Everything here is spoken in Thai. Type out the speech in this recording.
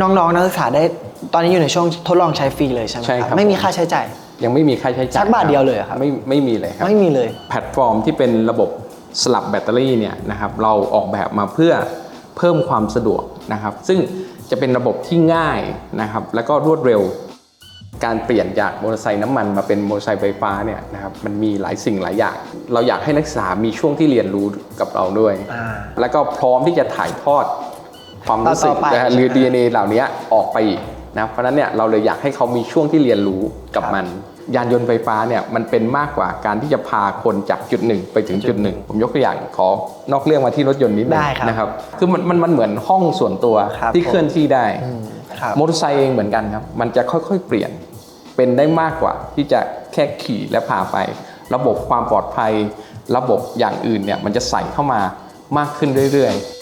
น้องๆนักศึกษาได้ตอนนี้อยู่ในช่วงทดลองใช้ฟรีเลยใช่ไหมใช่ครับ ไม่มีค่าใช้จ่าย ยังไม่มีค่าใช้จ่ายสักบาทเดียวเลยเหรอครับ ไม่ไม่มีเลยครับ ไม่มีเลย แพลตฟอร์มที่เป็นระบบสลับแบตเตอรี่เนี่ยนะครับเราออกแบบมาเพื่อเพิ่มความสะดวกนะครับ ซึ่งจะเป็นระบบที่ง่ายนะครับ แล้วก็รวดเร็ว การเปลี่ยนจากมอเตอร์ไซค์น้ำมันมาเป็นมอเตอร์ไซค์ไฟฟ้าเนี่ยนะครับมันมีหลายสิ่งหลายอย่าง เราอยากให้นักศึกษามีช่วงที่เรียนรู้กับเราด้วยอ่าแล้วก็พร้อมที่จะถ่ายทอด ความรู้สึกต่อไปนะฮะหรือ DNA เหล่านี้ออกไปอีกนะเพราะฉะนั้นเนี่ยเราเลยอยากให้เขามีช่วงที่เรียนรู้กับมัน ยานยนต์ไฟฟ้าเนี่ยมันเป็นมากกว่าการที่จะพาคนจากจุดหนึ่งไปถึงจุดหนึ่งผมยกตัวอย่างขอนอกเรื่องมาที่รถยนต์นิดนึงได้ครับนะครับคือมันมันมันเหมือนห้องส่วนตัวครับที่เคลื่อนที่ได้อืมครับมอเตอร์ไซค์เองเหมือนกันครับมันจะค่อยๆ เปลี่ยนเป็นได้มากกว่าที่จะแค่ขี่และพาไป ระบบความปลอดภัย ระบบอย่างอื่นเนี่ยมันจะใส่เข้ามามากขึ้นเรื่อยๆ